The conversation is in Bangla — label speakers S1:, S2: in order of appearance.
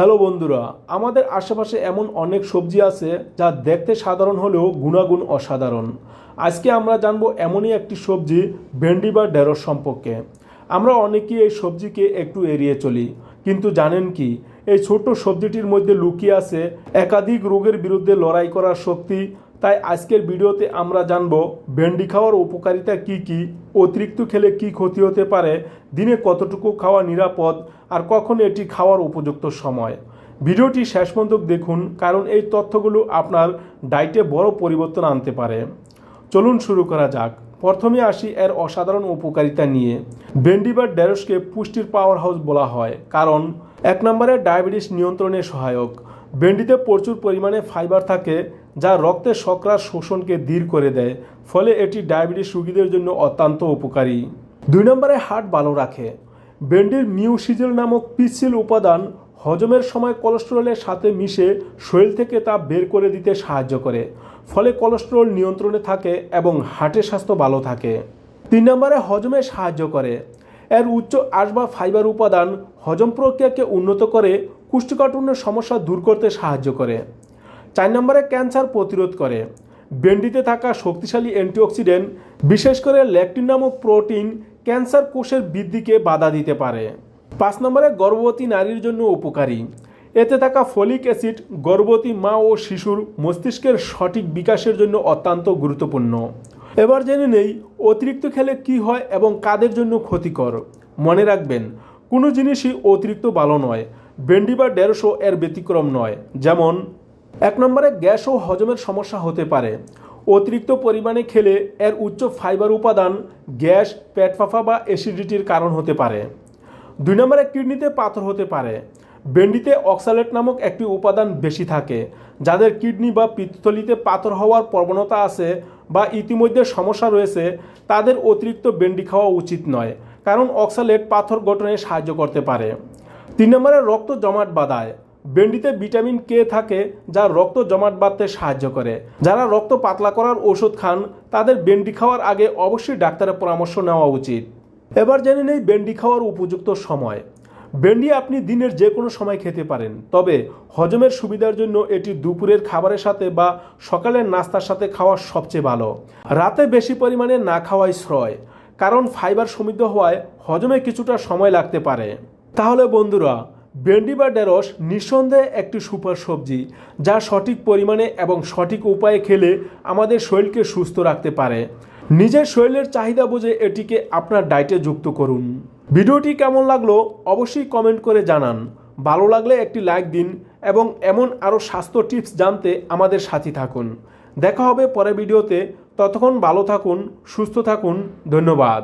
S1: হ্যালো বন্ধুরা, আমাদের আশেপাশে এমন অনেক সবজি আছে যা দেখতে সাধারণ হলেও গুণাগুণ অসাধারণ। আজকে আমরা জানব এমনই একটি সবজি, ভেন্ডি বা ঢেঁড়স সম্পর্কে। আমরা অনেকেই এই সবজিকে একটু এড়িয়ে চলি, কিন্তু জানেন কি, এই ছোট্ট সবজিটির মধ্যে লুকিয়ে আছে একাধিক রোগের বিরুদ্ধে লড়াই করার শক্তি তাই আজকের ভিডিওতে আমরা জানব ভেন্ডি খাওয়ার উপকারিতা কি কি, অতিরিক্ত খেলে কি ক্ষতি হতে পারে, দিনে কতটুকু খাওয়া নিরাপদ, আর কখন এটি খাওয়ার উপযুক্ত সময়। ভিডিওটি শেষ পর্যন্ত দেখুন, কারণ এই তথ্যগুলো আপনার ডায়েটে বড় পরিবর্তন আনতে পারে। চলুন শুরু করা যাক। প্রথমে আসি এর অসাধারণ উপকারিতা নিয়ে। ভেন্ডি বা ঢেঁড়সকে পুষ্টির পাওয়ার হাউস বলা হয়, কারণ এক নম্বরে ডায়াবেটিস নিয়ন্ত্রণে সহায়ক। ভেন্ডিতে প্রচুর পরিমাণে ফাইবার থাকে, যা রক্তের শর্করার শোষণকে ধীর করে দেয়, ফলে এটি ডায়াবেটিস রোগীদের জন্য অত্যন্ত উপকারী। দুই নম্বরে হার্ট ভালো রাখে। ভেন্ডির মিউসিজেল নামক পিসিল উপাদান হজমের সময় কোলেস্টেরলের সাথে মিশে শরীর থেকে তা বের করে দিতে সাহায্য করে, ফলে কোলেস্টেরল নিয়ন্ত্রণে থাকে এবং হার্টের স্বাস্থ্য ভালো থাকে। তিন নম্বরে হজমে সাহায্য করে। এর উচ্চ আঁশ বা ফাইবার উপাদান হজম প্রক্রিয়াকে উন্নত করে কুষ্ঠকাঠিন্যের সমস্যা দূর করতে সাহায্য করে। চার নম্বরে ক্যান্সার প্রতিরোধ করে। ভেন্ডিতে থাকা শক্তিশালী অ্যান্টিঅক্সিডেন্ট, বিশেষ করে ল্যাকটিন নামক প্রোটিন ক্যান্সার কোষের বৃদ্ধিকে বাধা দিতে পারে। পাঁচ নম্বরে গর্ভবতী নারীর জন্য উপকারী। এতে থাকা ফলিক অ্যাসিড গর্ভবতী মা ও শিশুর মস্তিষ্কের সঠিক বিকাশের জন্য অত্যন্ত গুরুত্বপূর্ণ। এবার জেনে নেই অতিরিক্ত খেলে কি হয় এবং কাদের জন্য ক্ষতিকর। মনে রাখবেন, কোনো জিনিসই অতিরিক্ত ভালো নয়। ভেন্ডি বা দেড়শো এর ব্যতিক্রম নয়। যেমন, এক নম্বরে গ্যাস ও হজমের সমস্যা হতে পারে। অতিরিক্ত পরিমাণে খেলে এর উচ্চ ফাইবার উপাদান, গ্যাস, পেট ফাঁপা বা অ্যাসিডিটির কারণ হতে পারে। দুই নম্বরে কিডনিতে পাথর হতে পারে। ভেন্ডিতে অক্সালেট নামক একটি উপাদান বেশি থাকে, যাদের কিডনি বা পিত্তলিতে পাথর হওয়ার প্রবণতা আছে বা ইতিমধ্যে সমস্যা রয়েছে, তাদের অতিরিক্ত ভেন্ডি খাওয়া উচিত নয়, কারণ অক্সালেট পাথর গঠনে সাহায্য করতে পারে। তিন নম্বরে রক্ত জমাট বাঁধায়। ভেন্ডিতে ভিটামিন কে থাকে যা রক্ত জমাট বাঁধতে সাহায্য করে। যারা রক্ত পাতলা করার ওষুধ খান, তাদের ভেন্ডি খাওয়ার আগে অবশ্যই ডাক্তারের পরামর্শ নেওয়া উচিত। এবার জেনে নেই ভেন্ডি খাওয়ার উপযুক্ত সময়। ভেন্ডি আপনি দিনের যে কোনো সময় খেতে পারেন, তবে হজমের সুবিধার জন্য এটি দুপুরের খাবারের সাথে বা সকালের নাস্তার সাথে খাওয়া সবচেয়ে ভালো। রাতে বেশি পরিমাণে না খাওয়াই শ্রয়, কারণ ফাইবার সমৃদ্ধ হওয়ায় হজমে কিছুটা সময় লাগতে পারে। তাহলে বন্ধুরা, ভেন্ডি বা ঢেঁড়স নিঃসন্দেহে একটি সুপার সবজি, যা সঠিক পরিমাণে এবং সঠিক উপায়ে খেলে আমাদের শরীরকে সুস্থ রাখতে পারে। নিজের শরীরের চাহিদা বুঝে এটিকে আপনার ডায়েটে যুক্ত করুন। ভিডিওটি কেমন লাগল অবশ্যই কমেন্ট করে জানান। ভালো লাগলে একটি লাইক দিন এবং এমন আরও স্বাস্থ্য টিপস জানতে আমাদের সাথী থাকুন। দেখা হবে পরের ভিডিওতে। ততক্ষণ ভালো থাকুন, সুস্থ থাকুন। ধন্যবাদ।